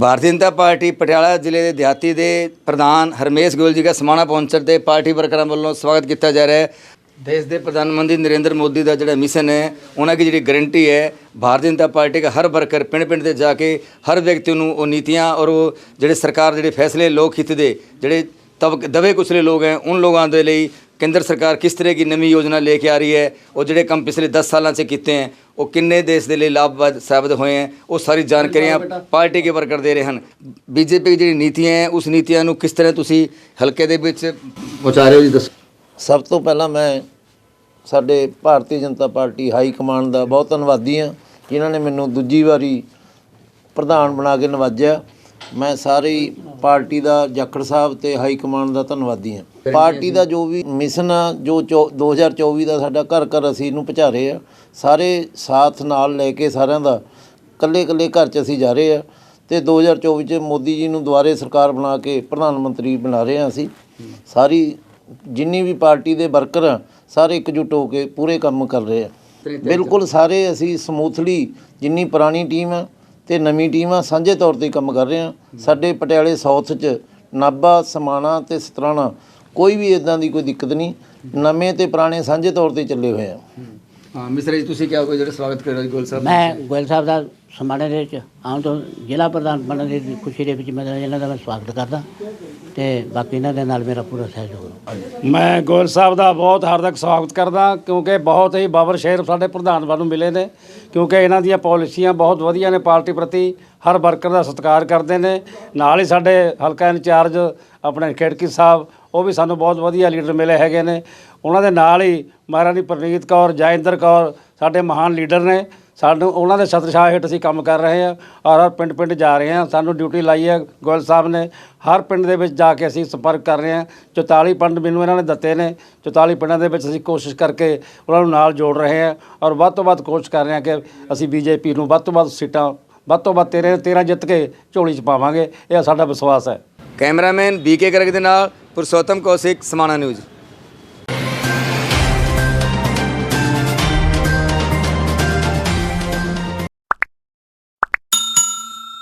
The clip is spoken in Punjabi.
ਭਾਰਤੀ ਜਨਤਾ ਪਾਰਟੀ ਪਟਿਆਲਾ ਜ਼ਿਲ੍ਹੇ ਦੇ ਦਿਹਾਤੀ ਦੇ ਪ੍ਰਧਾਨ ਹਰਮੇਸ਼ ਗੋਇਲ ਜੀ ਦਾ ਸਮਾਣਾ ਪਹੁੰਚਣ ਤੇ ਪਾਰਟੀ ਵਰਕਰਾਂ ਵੱਲੋਂ ਸਵਾਗਤ ਕੀਤਾ ਜਾ ਰਿਹਾ ਹੈ। ਦੇਸ਼ ਦੇ ਪ੍ਰਧਾਨ ਮੰਤਰੀ ਨਰਿੰਦਰ ਮੋਦੀ ਦਾ ਜਿਹੜਾ ਮਿਸ਼ਨ ਹੈ, ਉਹਨਾਂ ਦੀ ਜਿਹੜੀ ਗਾਰੰਟੀ ਹੈ, ਭਾਰਤੀ ਜਨਤਾ ਪਾਰਟੀ ਦਾ ਹਰ ਵਰਕਰ ਪਿੰਡ-ਪਿੰਡ ਤੇ ਜਾ ਕੇ ਹਰ ਵਿਅਕਤੀ ਨੂੰ ਉਹ ਨੀਤੀਆਂ ਔਰ ਉਹ ਜਿਹੜੇ ਸਰਕਾਰ ਜਿਹੜੇ ਫੈਸਲੇ ਲੋਕ ਹਿੱਤ ਦੇ ਜਿਹੜੇ ਤਬ ਦਵੇ ਕੁਚਲੇ ਲੋਕ ਹੈ ਉਹਨਾਂ ਲੋਕਾਂ ਦੇ ਲਈ ਕੇਂਦਰ ਸਰਕਾਰ ਕਿਸ ਤਰ੍ਹਾਂ ਦੀ ਨਵੀਂ ਯੋਜਨਾ ਲੈ ਕੇ ਆ ਰਹੀ ਹੈ, ਉਹ ਜਿਹੜੇ ਕੰਮ ਪਿਛਲੇ 10 ਸਾਲਾਂ से ਕੀਤੇ ਹੈ ਉਹ ਕਿੰਨੇ ਦੇਸ਼ ਦੇ ਲਈ ਲਾਭਵਾਦ ਸਾਬਤ ਹੋਏ हैं ਉਹ ਸਾਰੀ ਜਾਣਕਾਰੀਆਂ ਪਾਰਟੀ ਕੇ ਵਰਕਰ ਦੇ ਰਹੇ ਹਨ। ਬੀਜੇਪੀ ਦੀ ਜਿਹੜੀ ਨੀਤੀਆਂ ਹੈ ਉਸ ਨੀਤੀਆਂ ਨੂੰ ਕਿਸ ਤਰ੍ਹਾਂ ਤੁਸੀਂ ਹਲਕੇ ਦੇ ਵਿੱਚ ਪਹੁੰਚਾ ਰਹੇ ਹੋ ਜੀ ਦੱਸੋ। ਸਭ ਤੋਂ ਪਹਿਲਾਂ ਮੈਂ ਸਾਡੇ Bharatiya Janata Party high command ਦਾ ਬਹੁਤ ਧੰਨਵਾਦੀ ਹਾਂ ਜਿਨ੍ਹਾਂ ਨੇ ਮੈਨੂੰ ਦੂਜੀ ਵਾਰੀ ਪ੍ਰਧਾਨ ਬਣਾ ਕੇ ਨਵਾਜਿਆ। ਮੈਂ ਸਾਰੀ ਪਾਰਟੀ ਦਾ ਜਾਖੜ ਸਾਹਿਬ ਤੇ ਹਾਈ ਕਮਾਂਡ ਦਾ ਧੰਨਵਾਦੀ ਹਾਂ। ਪਾਰਟੀ ਦਾ ਜੋ ਵੀ ਮਿਸ਼ਨ ਆ ਜੋ ਚੌ- 2024 ਦਾ ਸਾਡਾ ਘਰ ਘਰ ਅਸੀਂ ਇਹਨੂੰ ਪਹੁੰਚਾ ਰਹੇ ਆ ਸਾਰੇ ਸਾਥ ਨਾਲ ਲੈ ਕੇ ਸਾਰਿਆਂ ਦਾ ਕੱਲੇ ਕੱਲੇ ਘਰ 'ਚ ਅਸੀਂ ਜਾ ਰਹੇ ਆ ਤੇ 2024 ਚ ਮੋਦੀ ਜੀ ਨੂੰ ਦੁਆਰੇ ਸਰਕਾਰ ਬਣਾ ਕੇ ਪ੍ਰਧਾਨ ਮੰਤਰੀ ਬਣਾ ਰਹੇ ਆ ਅਸੀਂ। ਸਾਰੀ ਜਿੰਨੀ ਵੀ ਪਾਰਟੀ ਦੇ ਵਰਕਰ ਆ ਸਾਰੇ ਇਕਜੁੱਟ ਹੋ ਕੇ ਪੂਰੇ ਕੰਮ ਕਰ ਰਹੇ ਆ। ਬਿਲਕੁਲ ਸਾਰੇ ਅਸੀਂ ਸਮੂਥਲੀ ਜਿੰਨੀ ਪੁਰਾਣੀ ਟੀਮ ਆ ਤੇ ਨਵੀਂ ਟੀਮ ਆ ਸਾਂਝੇ ਤੌਰ ਤੇ ਕੰਮ ਕਰ ਰਹੇ ਆ। ਸਾਡੇ ਪਟਿਆਲੇ ਸਾਊਥ ਚ ਨਾਭਾ ਸਮਾਣਾ ਤੇ ਸਤਰਾਣਾ ਕੋਈ ਵੀ ਇਦਾਂ ਦੀ ਕੋਈ ਦਿੱਕਤ ਨਹੀਂ ਨਵੇਂ ਤੇ ਪੁਰਾਣੇ ਸਾਂਝੇ ਤੌਰ ਤੇ ਚੱਲੇ ਹੋਏ ਆ। ਹਾਂ ਮਿਸਰ ਜੀ ਤੁਸੀਂ ਕਿਹਾ ਕੋਈ ਜਿਹੜਾ ਸਵਾਗਤ ਕਰ ਰਹੇ ਹੋ ਗੋਲ ਸਾਹਿਬ ਮੈਂ ਗੋਇਲ ਸਾਹਿਬ ਦਾ ਸਮਾਣੇ ਦੇ ਵਿੱਚ ਆਉਣ ਤੋਂ ਜ਼ਿਲ੍ਹਾ ਪ੍ਰਧਾਨ ਬਣਨ ਦੀ ਖੁਸ਼ੀ ਦੇ ਵਿੱਚ ਮੈਂ ਇਹਨਾਂ ਦਾ ਮੈਂ ਸਵਾਗਤ ਕਰਦਾ ਤੇ ਬਾਕੀ ਇਹਨਾਂ ਦੇ ਨਾਲ ਮੇਰਾ ਪੂਰਾ ਸਹਿਯੋਗ ਹੈ ਮੈਂ ਗੋਇਲ ਸਾਹਿਬ ਦਾ ਬਹੁਤ ਹਾਰਦਿਕ ਸਵਾਗਤ ਕਰਦਾ ਕਿਉਂਕਿ ਬਹੁਤ ਹੀ ਬਾਬਰ ਸ਼ੇਰ ਸਾਡੇ ਪ੍ਰਧਾਨ ਵੱਲੋਂ ਮਿਲੇ ਨੇ ਕਿਉਂਕਿ ਇਹਨਾਂ ਦੀਆਂ ਪਾਲਿਸੀਆਂ ਬਹੁਤ ਵਧੀਆ ਨੇ ਪਾਰਟੀ ਪ੍ਰਤੀ ਹਰ ਵਰਕਰ ਦਾ ਸਤਿਕਾਰ ਕਰਦੇ ਨੇ। ਨਾਲ ਹੀ ਸਾਡੇ ਹਲਕਾ ਇੰਚਾਰਜ ਆਪਣੇ ਖੇੜਕੀ ਸਾਹਿਬ ਉਹ ਵੀ ਸਾਨੂੰ ਬਹੁਤ ਵਧੀਆ ਲੀਡਰ ਮਿਲੇ ਹੈਗੇ ਨੇ। ਉਹਨਾਂ ਦੇ ਨਾਲ ਹੀ ਮਹਾਰਾਣੀ ਪ੍ਰਨੀਤ ਕੌਰ, ਜੈਇੰਦਰ ਕੌਰ ਸਾਡੇ ਮਹਾਨ ਲੀਡਰ ਨੇ। ਸਾਨੂੰ ਉਹਨਾਂ ਦੇ ਛਤਰਛਾਇਆ ਹੇਠ ਅਸੀਂ ਕੰਮ ਕਰ ਰਹੇ ਹਾਂ ਔਰ ਹਰ ਪਿੰਡ ਪਿੰਡ ਜਾ ਰਹੇ ਹਾਂ। ਸਾਨੂੰ ਡਿਊਟੀ ਲਾਈ ਹੈ ਗੋਇਲ ਸਾਹਿਬ ਨੇ। ਹਰ ਪਿੰਡ ਦੇ ਵਿੱਚ ਜਾ ਕੇ ਅਸੀਂ ਸੰਪਰਕ ਕਰ ਰਹੇ ਹਾਂ। 44 ਪਿੰਡ ਮੈਨੂੰ ਇਹਨਾਂ ਨੇ ਦਿੱਤੇ ਨੇ। 44 ਪਿੰਡਾਂ ਦੇ ਵਿੱਚ ਅਸੀਂ ਕੋਸ਼ਿਸ਼ ਕਰਕੇ ਉਹਨਾਂ ਨੂੰ ਨਾਲ ਜੋੜ ਰਹੇ ਹਾਂ ਔਰ ਵੱਧ ਤੋਂ ਵੱਧ ਕੋਸ਼ਿਸ਼ ਕਰ ਰਹੇ ਹਾਂ ਕਿ ਅਸੀਂ ਬੀਜੇਪੀ ਨੂੰ ਵੱਧ ਤੋਂ ਵੱਧ ਸੀਟਾਂ, ਵੱਧ ਤੋਂ ਵੱਧ 13 13 ਜਿੱਤ ਕੇ ਝੋਲੀ 'ਚ ਪਾਵਾਂਗੇ। ਇਹ ਸਾਡਾ ਵਿਸ਼ਵਾਸ ਹੈ। ਕੈਮਰਾਮੈਨ ਬੀਕੇ ਗਰਗ ਦੇ ਨਾਲ ਪੁਰਸ਼ੋਤਮ ਕੌਸ਼ਿਕ ਸਮਾਣਾ ਨਿਊਜ਼।